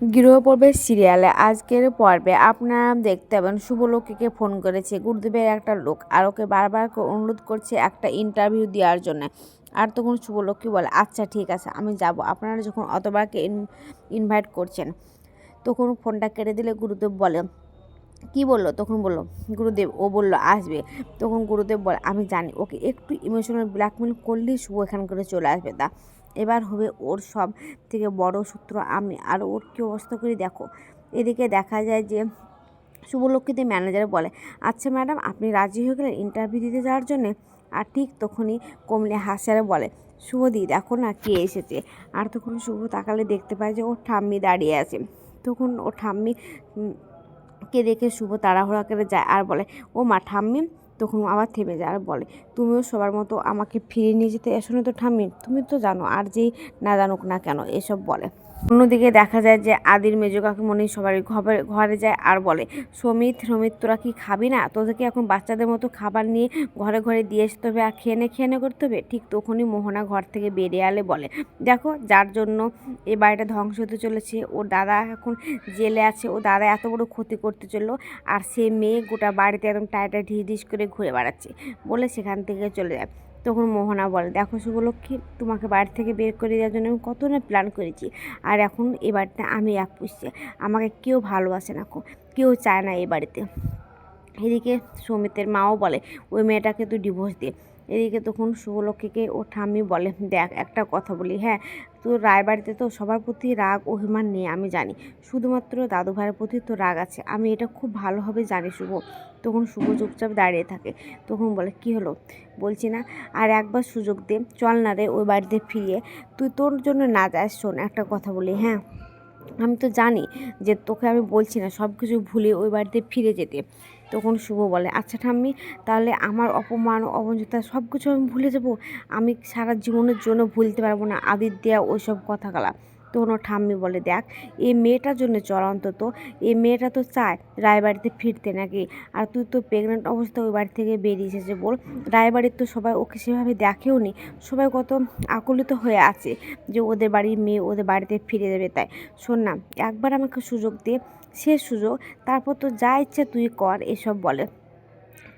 গৃহপর্বের সিরিয়ালে। আজকের পর্বে আপনারা দেখতে পাবেন শুভলক্ষীকে ফোন করেছে গুরুদেবের একটা লোক আর ওকে বারবার অনুরোধ করছে একটা ইন্টারভিউ দেওয়ার জন্য। আর তখন শুভলক্ষ্মী বলে আচ্ছা ঠিক আছে, আমি যাব। আপনারা যখন অতবারকে ইনভাইট করছেন, তখন ফোনটা কেটে দিলে গুরুদেব বলে, কি বলল? তখন বলল, গুরুদেব, ও বলল আসবে। তখন গুরুদেব বলে, আমি জানি। ওকে একটু ইমোশনাল ব্ল্যাকমেল করলেই শুভ এখান করে চলে আসবে। তা এবার হবে ওর সব থেকে বড় সূত্র আমি আর ওর কী অবস্থা করি দেখো। এদিকে দেখা যায় যে শুভলক্ষীতে ম্যানেজার বলে আচ্ছা ম্যাডাম আপনি রাজি হয়ে গেলেন ইন্টারভিউ দিতে যাওয়ার জন্যে? আর ঠিক তখনই কমলে হাসারে বলে শুভদি দেখো না কে এসেছে। আর তখন শুভ তাকালে দেখতে পায় যে ওর ঠাম্মি দাঁড়িয়ে আছে। তখন ও ঠাম্মি কে দেখে শুভ তাড়াহুড়া করে যায় আর বলে, ও মা, ঠাম্মি তখন আবার থেমে যায় আর বলে, তুমিও সবার মতো আমাকে ফিরিয়ে নিয়ে যেতে এসো না তো ঠাম্মি, তুমি তো জানো আর যেই না জানুক না কেন, এসব বলে। অন্যদিকে দেখা যায় যে আদির মেজো কাকুমণি সবার ঘরে ঘরে যায় আর বলে, সমিত সমিত, তোরা কি খাবি না? তোদেরকে এখন বাচ্চাদের মতো খাবার নিয়ে ঘরে ঘরে দিয়ে আসতে হবে আর খেয়ে নে খেয়ে নে করতে হবে? ঠিক তখনই মোহনা ঘর থেকে বেরিয়ে আলে বলে, দেখো, যার জন্য এই বাড়িটা ধ্বংস হতে চলেছে, ওর দাদা এখন জেলে আছে, ও দাদা এত বড় ক্ষতি করতে চলল আর সে মেয়ে গোটা বাড়িতে একদম টাইটা ঢিস ঢিস করে ঘুরে বেড়াচ্ছে। বলে সেখান থেকে চলে যায়। তখন মোহনা বলে, দেখো শুভলক্ষ্মী, তোমাকে বাড়ি থেকে বের করে দেওয়ার জন্য আমি কত না প্ল্যান করেছি। আর এখন এ বাড়িতে আমি এক পুষছি। আমাকে কেউ ভালোবাসে না কেউ চায় না এ বাড়িতে। এদিকে সমিতের মাও বলে, ওই মেয়েটাকে তুই ডিভোর্স দে। এদিকে তখন শুভলক্ষ্মীকে ও ঠাম্মি বলে, দেখ, একটা কথা বলি হ্যাঁ তোর রায়বাড়িতে তো সবার প্রতি রাগ অভিমান নেই, আমি জানি। শুধুমাত্র দাদু ভাইয়ের প্রতি তো রাগ আছে। আমি এটা খুব ভালোভাবে জানি, শুভ। তখন শুভ চুপচাপ দাঁড়িয়ে থাকে। তখন বলে, কি হলো? বলছি না, আর একবার সুযোগ দে, চল না রে ওই বাড়িতে ফিরিয়ে। তুই তোর জন্য না যাস, শোন, একটা কথা বলি হ্যাঁ? আমি তো জানি যে তোকে আমি বলছি না সব কিছু ভুলে ওই বাড়িতে ফিরে যেতে। তখন শুভ বলে আচ্ছা ঠাম্মি, তাহলে আমার অপমান, অবঞ্চিতা সব কিছু আমি ভুলে যাব? আমি সারা জীবনের জন্য ভুলতে পারব না আদির দেয়া ওইসব কথাগুলা। তখন ঠাম্মি বলে, দেখ এই মেয়েটার জন্য চল অন্তত। এই মেয়েটা তো চায় রায়বাড়িতে ফিরতে নাকি। আর তুই তো প্রেগনেন্ট অবস্থায় ওই বাড়ি থেকে বেরিয়ে এসেছে বল। রায়বাড়ির তো সবাই ওকে সেভাবে দেখেও নি সবাই কত আকুলিত হয়ে আছে যে ওদের বাড়ির মেয়ে ওদের বাড়িতে ফিরে যাবে তাই। শোন না, একবার আমাকে সুযোগ দে। শেষ সুযোগ, তারপর তো যা ইচ্ছে তুই কর, এসব বলে।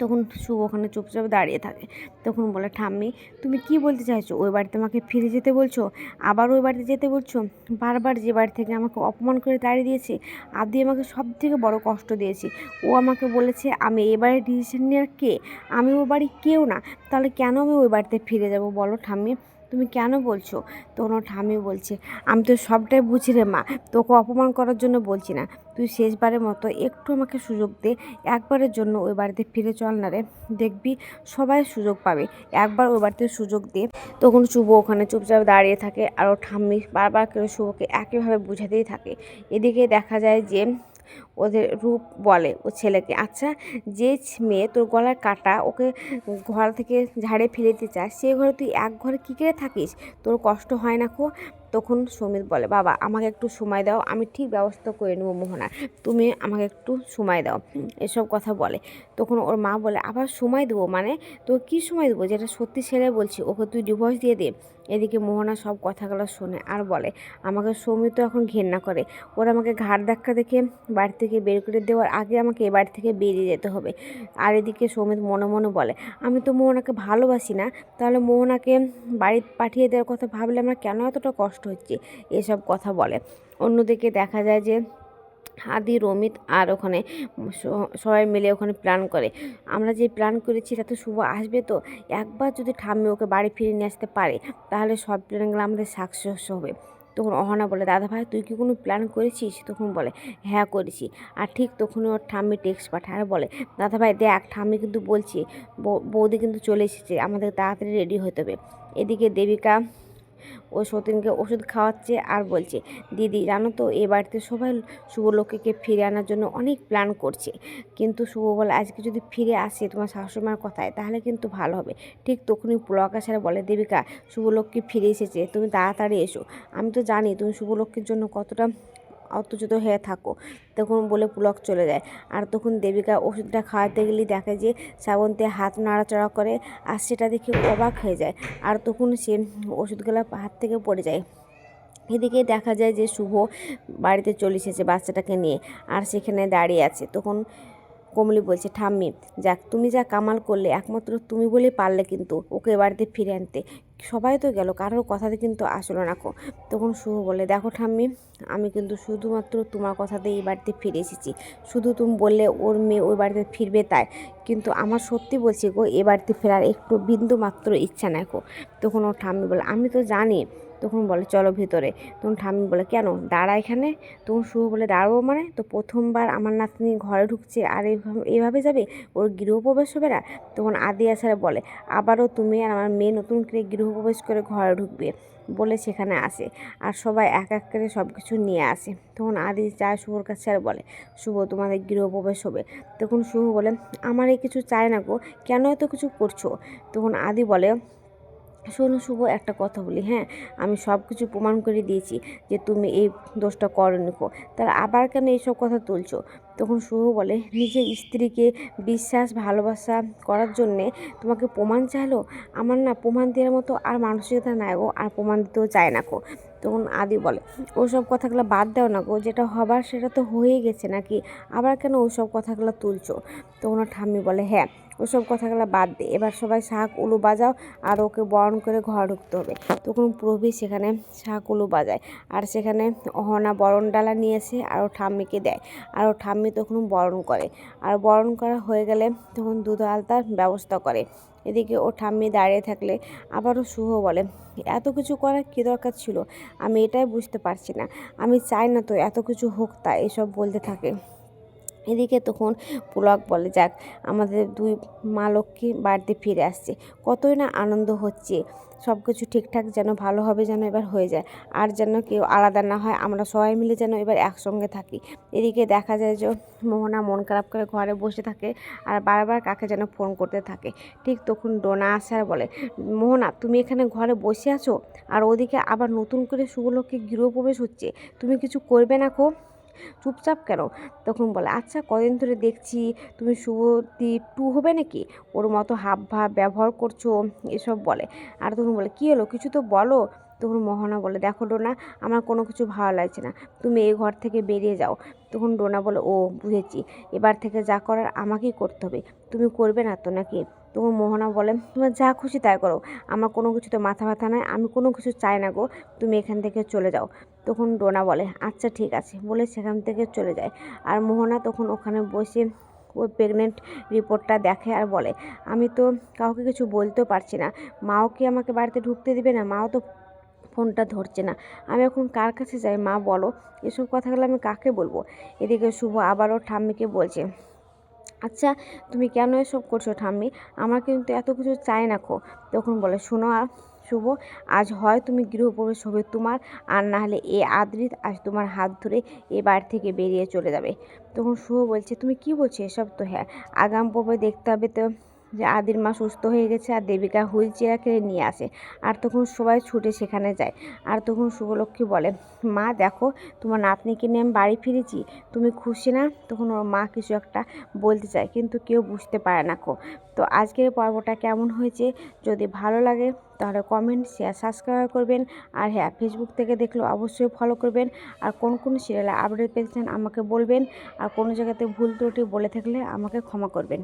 তখন শুভ ওখানে চুপচাপ দাঁড়িয়ে থাকে। তখন বলে, ঠাম্মি, তুমি কি বলতে চাইছো? ওই বাড়িতে আমাকে ফিরে যেতে বলছো? আবার ওই বাড়িতে যেতে বলছো? বারবার যে বাড়ি থেকে আমাকে অপমান করে তাড়িয়ে দিয়েছে আদি আমাকে সব থেকে বড় কষ্ট দিয়েছি। ও আমাকে বলেছে, আমি এ বাড়ির ডিসিশন নেওয়ার কে? আমি ও বাড়ি কেউ না। তাহলে কেন আমি ওই বাড়িতে ফিরে যাব বলো ঠাম্মি? তুমি কেন বলছো? তখন ও ঠাম্মি বলছে, আমি তো সবটাই বুঝি রে মা, তোকে অপমান করার জন্য বলছি না। তুই শেষবারের মতো একটু আমাকে সুযোগ দে, একবারের জন্য ওই বাড়িতে ফিরে চল না রে। দেখবি সবাই সুযোগ পাবে। একবার ওই বাড়িতে সুযোগ দে। তখন শুভ ওখানে চুপচাপ দাঁড়িয়ে থাকে আর ও ঠাম্মি বারবার করে শুভকে একইভাবে বুঝাতেই থাকে। এদিকে দেখা যায় যে ওদের রূপ বলে ও ছেলেকে আচ্ছা যে মেয়ে তোর গলার কাটা ওকে ঘর থেকে ঝাড়ে ফেলে দিতে চায়, সে ঘরে তুই এক ঘরে কী করে থাকিস? তোর কষ্ট হয় না কো তখন সমিত বলে, বাবা, আমাকে একটু সময় দাও, আমি ঠিক ব্যবস্থা করে নেব মোহনার। তুমি আমাকে একটু সময় দাও। এসব কথা বলে। তখন ওর মা বলে, আবার সময় দেবো মানে? তো কী সময় দেবো? যেটা সত্যি ছেলে বলছি, ওকে তুই ডিভোর্স দিয়ে দে। এদিকে মোহনা সব কথাগুলো শোনে আর বলে, আমাকে সৌমিত এখন ঘেন্না করে। ওরা আমাকে ঘাট ধাক্কা দেখে বাড়ি থেকে বের করে দেওয়ার আগে আমাকে এ বাড়ি থেকে বেরিয়ে যেতে হবে। আর এদিকে সৌমিত মনে মনে বলে, আমি তো মোহনাকে ভালোবাসি না। তাহলে মোহনাকে বাড়ি পাঠিয়ে দেওয়ার কথা ভাবলে আমার কেন এতটা কষ্ট হচ্ছে, এসব কথা বলে। অন্যদিকে দেখা যায় যে আদি, রমিত আর ওখানে সবাই মিলে ওখানে প্ল্যান করে। আমরা যে প্ল্যান করেছি তাতে শুভ আসবে তো? একবার যদি ঠাম্মি ওকে বাড়ি ফিরে নিয়ে আসতে পারে, তাহলে সব প্ল্যানগুলো আমাদের সাকসেস হবে। তখন অহনা বলে, দাদা ভাই, তুই কি কোনো প্ল্যান করেছিস? তখন বলে হ্যাঁ করেছি। আর ঠিক তখনই ওর ঠাম্মি টেক্সট পাঠায় আর বলে, দাদা ভাই, দেখ, ঠাম্মি কিন্তু বলছি বৌদি কিন্তু চলে এসেছে, আমাদের তাড়াতাড়ি রেডি হতে হবে। এদিকে দেবিকা ও সতীনকে ওষুধ খাওয়াচ্ছে আর বলছে, দিদি, জানো তো, এ বাড়িতে সবাই শুভলক্ষ্মীকে ফিরে আনার জন্য অনেক প্ল্যান করছে। কিন্তু শুভ বলে, আজকে যদি ফিরে আসে তোমার শাশুড়িমার কথায়, তাহলে কিন্তু ভালো হবে। ঠিক তখনই পুলকা পুলকাশারা বলে, দেবিকা শুভলক্ষ্মী ফিরে এসেছে, তুমি তাড়াতাড়ি এসো। আমি তো জানি তুমি শুভলক্ষ্মীর জন্য কতটা অত্যাচিত হয়ে থাকো। তখন বলে পুলক চলে যায়। আর তখন দেবিকা ওষুধটা খাওয়াতে গেলে দেখে যে শ্রাবন্তী হাত নাড়াচাড়া করে আর সেটা দেখে অবাক হয়ে যায়। আর তখন সে ওষুধগুলো হাত থেকে পড়ে যায়। এদিকে দেখা যায় যে শুভ বাড়িতে চলে এসেছে বাচ্চাটাকে নিয়ে। আর সেখানে দাঁড়িয়ে আছে। তখন কমলি বলছে, ঠাম্মি, যাক, তুমি যা কামাল করলে, একমাত্র তুমি বলেই পারলে কিন্তু ওকে বাড়িতে ফিরে আনতে। সবাই তো গেল, কারোর কথাতে কিন্তু আসলো না তখন শুভ বলে, দেখো ঠাম্মি, আমি কিন্তু শুধুমাত্র তোমার কথাতে এই বাড়িতে ফিরে এসেছি। শুধু তুমি বললে ওর মেয়ে ওই বাড়িতে ফিরবে তাই। কিন্তু আমার সত্যি বলছি গো, এ বাড়িতে ফেরার একটু বিন্দু মাত্র ইচ্ছা গো তখন ও ঠাম্মি বলে, আমি তো জানি তখন বলে, চলো ভিতরে। তখন ঠাম্মি বলে, কেন? দাঁড়া এখানে। তখন শুভ বলে, দাঁড়াবো মানে? তো প্রথমবার আমার নাতনি ঘরে ঢুকছে, আর এইভাবে এইভাবে যাবে? ওর গৃহপ্রবেশ হবে না? তখন আদি আসার বলে, আবারও তুমি আর আমার মেয়ে নতুন করে গৃহপ্রবেশ করে ঘরে ঢুকবে। বলে সেখানে আসে, আর সবাই এক এক করে সব কিছু নিয়ে আসে। তখন আদি চায় শুভর কাছে আর বলে, শুভ, তোমাদের গৃহপ্রবেশ হবে। তখন শুভ বলে, আমার এই কিছু চায় না গো, কেন এত কিছু করছ? তখন আদি বলে শোনো শুভ, একটা কথা বলি হ্যাঁ? আমি সব কিছু প্রমাণ করে দিয়েছি যে তুমি এই দোষটা করনি কো। তাহলে আবার কেন এইসব কথা তুলছো? তখন শুভ বলে, নিজের স্ত্রীকে বিশ্বাস, ভালোবাসা করার জন্যে তোমাকে প্রমাণ চাইলো? আমার না প্রমাণ দেওয়ার মতো আর মানসিকতা নাই গো, আর প্রমাণ দিতেও চায় না গো তখন আদি বলে, ওসব কথাগুলো বাদ দাও না গো, যেটা হবার সেটা তো হয়েই গেছে নাকি? আবার কেন ওসব কথাগুলো তুলছো? তখন ঠাম্মি বলে হ্যাঁ ওসব কথাগুলো বাদ দে। এবার সবাই শাক, উলু বাজাও আর ওকে বরণ করে ঘর ঢুকতে হবে। তখন প্রভি সেখানে শাক, উলু বাজায় আর সেখানে অহনা বরণ ডালা নিয়ে এসে আর ও ঠাম্মিকে দেয় আর ও ঠাম্মি তখন বরণ করে। আর বরণ করা হয়ে গেলে তখন দুধ আলতার ব্যবস্থা করে। এদিকে ও ঠাম্মি দাঁড়িয়ে থাকলে আবারও শুভ বলে, এত কিছু করার কী দরকার ছিল? আমি এটাই বুঝতে পারছি না। আমি চাই না তো এত কিছু হোক তা এসব বলতে থাকে। এদিকে তখন পুলক বলে, যাক, আমাদের দুই মা লক্ষ্মী বাড়িতে ফিরে আসছে। কতই না আনন্দ হচ্ছে। সব কিছু ঠিকঠাক যেন ভালোভাবে যেন এবার হয়ে যায়। আর যেন কেউ আলাদা না হয়, আমরা সবাই মিলে যেন এবার একসঙ্গে থাকি। এদিকে দেখা যায় যে মোহনা মন খারাপ করে ঘরে বসে থাকে আর বারবার কাকে যেন ফোন করতে থাকে। ঠিক তখন ডোনা আসে আর বলে, মোহনা, তুমি এখানে ঘরে বসে আছো? আর ওদিকে আবার নতুন করে শুভলক্ষ্মী গৃহপ্রবেশ হচ্ছে। তুমি কিছু করবে না খো চুপচাপ কেন? তখন বলে আচ্ছা কদিন ধরে দেখছি তুমি শুভতি টু হবে নাকি? ওর মতো হাব ভাব ব্যবহার করছ, এসব বলে। আর তখন বলে, কী হলো? কিছু তো বলো? তখন মোহনা বলে, দেখো ডোনা, আমার কোনো কিছু ভালো লাগছে না। তুমি এই ঘর থেকে বেরিয়ে যাও। তখন ডোনা বলে, ও, বুঝেছি। এবার থেকে যা করার আমাকেই করতে হবে। তুমি করবে না তো নাকি? তখন মোহনা বলে, তোমার যা খুশি তাই করো। আমার কোনো কিছুতে মাথা ব্যথা নাই, আমি কোনো কিছু চাই না গো। তুমি এখান থেকে চলে যাও। তখন ডোনা বলে আচ্ছা ঠিক আছে। বলে সেখান থেকে চলে যায়। আর মোহনা তখন ওখানে বসে ওই প্রেগনেন্ট রিপোর্টটা দেখে আর বলে, আমি তো কাউকে কিছু বলতেও পারছি না। মাও কি আমাকে বাড়িতে ঢুকতে দিবে না? মাও তো ফোনটা ধরছে না। আমি এখন কার কাছে যাই? মা বলো, এসব কথাগুলো আমি কাকে বলব? এদিকে শুভ আবারও ঠাম্মিকে বলছে আচ্ছা তুমি কেন এসব করছ ঠাম্মি? আমার কিন্তু এত কিছু চাই না খো। তখন বলে, শোনো আর শুভ, আজ হয় তুমি গৃহপ্রবেশ হবে তোমার, আর না হলে এ আদ্রিত আজ তোমার হাত ধরে এ বাড়ি থেকে বেরিয়ে চলে যাবে। তখন শুভ বলছে, তুমি কি বলছো এসব তো হ্যাঁ আগাম পর্বে দেখতে হবে তো যে আদির মা সুস্থ হয়ে গেছে আর দেবিকা হুইল চেয়ার নিয়ে আসে। আর তখন সবাই ছুটে সেখানে যায়। আর তখন শুভলক্ষ্মী বলে, মা, দেখো, তোমার নাতনিকে নিয়ে আমি বাড়ি ফিরেছি। তুমি খুশি না? তখন ওর মা কিছু একটা বলতে চায়, কিন্তু কেউ বুঝতে পারে না কো তো আজকের পর্বটা কেমন হয়েছে? যদি ভালো লাগে, তাহলে কমেন্ট শেয়ার সাবস্ক্রাইব করবেন। আর হ্যাঁ ফেসবুক থেকে দেখলেও অবশ্যই ফলো করবেন। আর কোন কোন সিরিয়ালে আপডেট পেয়েছেন আমাকে বলবেন। আর কোনো জায়গাতে ভুল ত্রুটি বলে থাকলে আমাকে ক্ষমা করবেন।